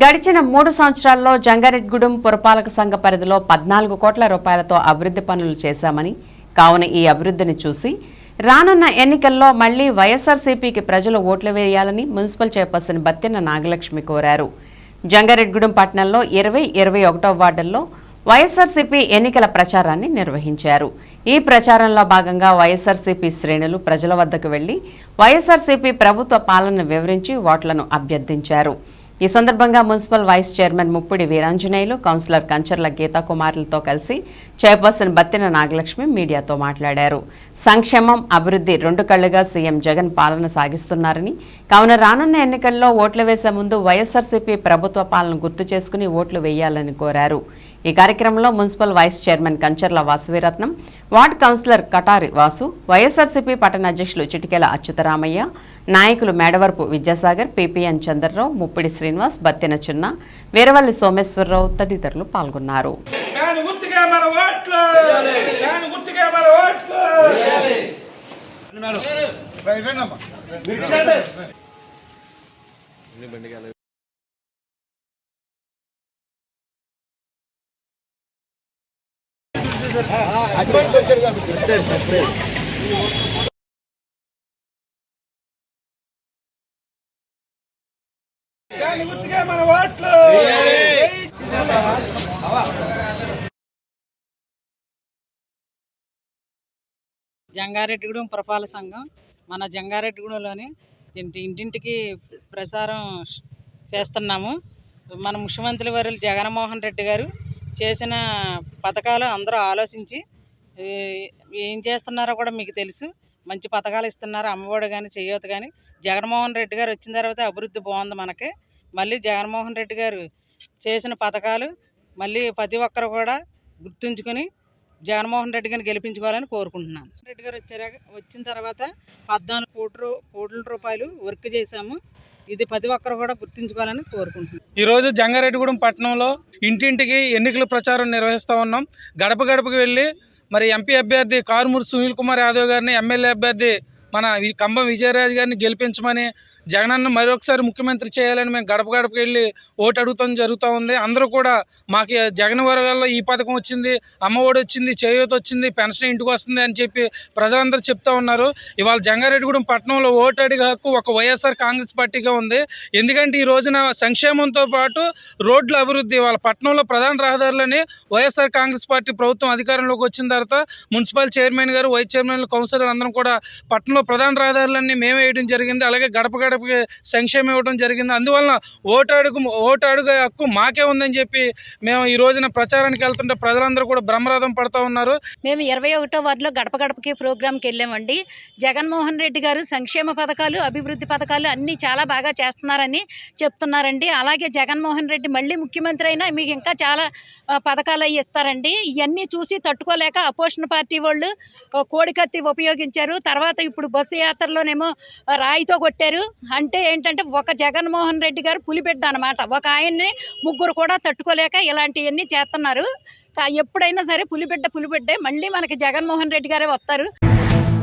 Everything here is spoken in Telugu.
గడిచిన మూడు సంవత్సరాల్లో జంగారెడ్గూడెం పురపాలక సంఘ పరిధిలో పద్నాలుగు కోట్ల రూపాయలతో అభివృద్ధి పనులు చేశామని కావున ఈ అభివృద్ధిని చూసి రానున్న ఎన్నికల్లో మళ్ళీ వైఎస్ఆర్సీపీకి ప్రజలు ఓట్లు వేయాలని మున్సిపల్ చైర్పర్సన్ బత్తిన నాగలక్ష్మి కోరారు. జంగారెడ్గూడెం పట్టణంలో ఇరవై ఇరవై ఒకటో వార్డుల్లో వైఎస్ఆర్సీపీ ఎన్నికల ప్రచారాన్ని నిర్వహించారు. ఈ ప్రచారంలో భాగంగా వైఎస్ఆర్సీపీ శ్రేణులు ప్రజల వద్దకు వెళ్ళి వైఎస్ఆర్సీపీ ప్రభుత్వ పాలన వివరించి ఓట్లను అభ్యర్థించారు. ఈ సందర్భంగా municipal vice chairman Muppudi Veeranjaneyulu councillor Kancharla Geetha కుమార్లతో కలిసి చైర్పర్సన్ బత్తిన నాగలక్ష్మి మీడియాతో మాట్లాడారు. సంక్షేమం అభివృద్ధి రెండు కళ్ళుగా సీఎం జగన్ పాలన సాగిస్తున్నారని కావున రానున్న ఎన్నికల్లో ఓట్లు వేసే ముందు వైఎస్ఆర్సీపీ ప్రభుత్వ పాలన గుర్తు చేసుకుని ఓట్లు వేయాలని కోరారు. ఈ కార్యక్రమంలో municipal vice chairman Kancharla Vasuveeratnam ward councillor Katari Vasu YSRCP పట్టణ అధ్యక్షులు చిటికెల అచ్యుతరామయ్య నాయకులు మేడవరపు విద్యాసాగర్ పిపిఎన్ చంద్రరావు ముప్పిడి శ్రీనివాస్ బత్తెన చిన్న వీరవల్లి సోమేశ్వరరావు తదితరులు పాల్గొన్నారు. దాని అడ్వాన్స్ వచ్చారు కాబట్టి గుర్తుగా మన ఓట్లు జంగారెడ్డిగూడెం పురపాలక సంఘం మన జంగారెడ్డిగూడెంలోని ఇంటి ఇంటింటికి ప్రచారం చేస్తున్నాము. మన ముఖ్యమంత్రి వారు జగన్మోహన్ రెడ్డి గారు చేసిన పథకాలు అందరూ ఆలోచించి ఏం చేస్తున్నారో కూడా మీకు తెలుసు. మంచి పథకాలు ఇస్తున్నారు అమ్మఒడి కానీ చేయవత కానీ జగన్మోహన్ రెడ్డి గారు వచ్చిన తర్వాత అభివృద్ధి బాగుంది మనకి. మళ్ళీ జగన్మోహన్ రెడ్డి గారు చేసిన పథకాలు మళ్ళీ ప్రతి ఒక్కరు కూడా గుర్తుంచుకొని జగన్మోహన్ రెడ్డి గారిని గెలిపించుకోవాలని కోరుకుంటున్నాను. రెడ్డి గారు వచ్చారా వచ్చిన తర్వాత పద్నాలుగు కోట్ల కోట్ల రూపాయలు వర్క్ చేశాము. ఇది ప్రతి ఒక్కరు కూడా గుర్తుంచుకోవాలని కోరుకుంటున్నాను ఈరోజు జంగారెడ్డిగూడెం పట్టణంలో ఇంటింటికి ఎన్నికల ప్రచారం నిర్వహిస్తూ ఉన్నాం. గడప గడపకు వెళ్ళి మరి ఎంపీ అభ్యర్థి కారుమూరి సునీల్ కుమార్ యాదవ్ గారిని ఎమ్మెల్యే అభ్యర్థి మన కంబం విజయరాజు గారిని గెలిపించమని జగనన్న మరొకసారి ముఖ్యమంత్రి చేయాలని మేము గడప గడపకి వెళ్ళి ఓటు అడుగుతాం జరుగుతూ ఉంది. అందరూ కూడా మాకు జగన్ వర్గాల్లో ఈ పథకం వచ్చింది అమ్మఒడి వచ్చింది చేయూత వచ్చింది పెన్షన్ ఇంటికి వస్తుంది అని చెప్పి ప్రజలందరూ చెప్తా ఉన్నారు. ఇవాళ జంగారెడ్డిగూడెం పట్టణంలో ఓటు అడిగే హక్కు ఒక వైఎస్ఆర్ కాంగ్రెస్ పార్టీగా ఉంది. ఎందుకంటే ఈ రోజున సంక్షేమంతో పాటు రోడ్ల అభివృద్ధి వాళ్ళ పట్టణంలో ప్రధాన రహదారులని వైఎస్ఆర్ కాంగ్రెస్ పార్టీ ప్రభుత్వం అధికారంలోకి వచ్చిన తర్వాత మున్సిపల్ చైర్మన్ గారు వైస్ చైర్మన్ కౌన్సిలర్ అందరం కూడా పట్టణంలో ప్రధాన రహదారులన్నీ మేమే వేయడం జరిగింది. అలాగే గడప గడపకి సంక్షేమం ఇవ్వడం జరిగింది. అందువలన ఓటాడుకు ఓటాడుగా హక్కు మాకే ఉందని చెప్పి మేము ఈ రోజున ప్రచారానికి వెళ్తుంటే ప్రజలందరూ కూడా బ్రహ్మరథం పడుతూ ఉన్నారు. మేము ఇరవై ఒకటో వార్డులో గడప గడపకి ప్రోగ్రామ్కి వెళ్ళామండి. జగన్మోహన్ రెడ్డి గారు సంక్షేమ పథకాలు అభివృద్ధి పథకాలు అన్నీ చాలా బాగా చేస్తున్నారని చెప్తున్నారండి. అలాగే జగన్మోహన్ రెడ్డి మళ్ళీ ముఖ్యమంత్రి అయినా మీకు ఇంకా చాలా పథకాలు అవి ఇస్తారండి. ఇవన్నీ చూసి తట్టుకోలేక అపోజిషన్ పార్టీ వాళ్ళు కోడికత్తి ఉపయోగించారు. తర్వాత ఇప్పుడు బస్సు యాత్రలోనేమో రాయితో కొట్టారు. అంటే ఏంటంటే ఒక జగన్మోహన్ రెడ్డి గారు పులిబిడ్డ అనమాట ఒక ఆయన్ని ముగ్గురు కూడా తట్టుకోలేక ఇలాంటివన్నీ చేస్తున్నారు ఎప్పుడైనా సరే పులిబిడ్డ పులిబిడ్డే మళ్ళీ మనకి జగన్మోహన్ రెడ్డి గారే వస్తారు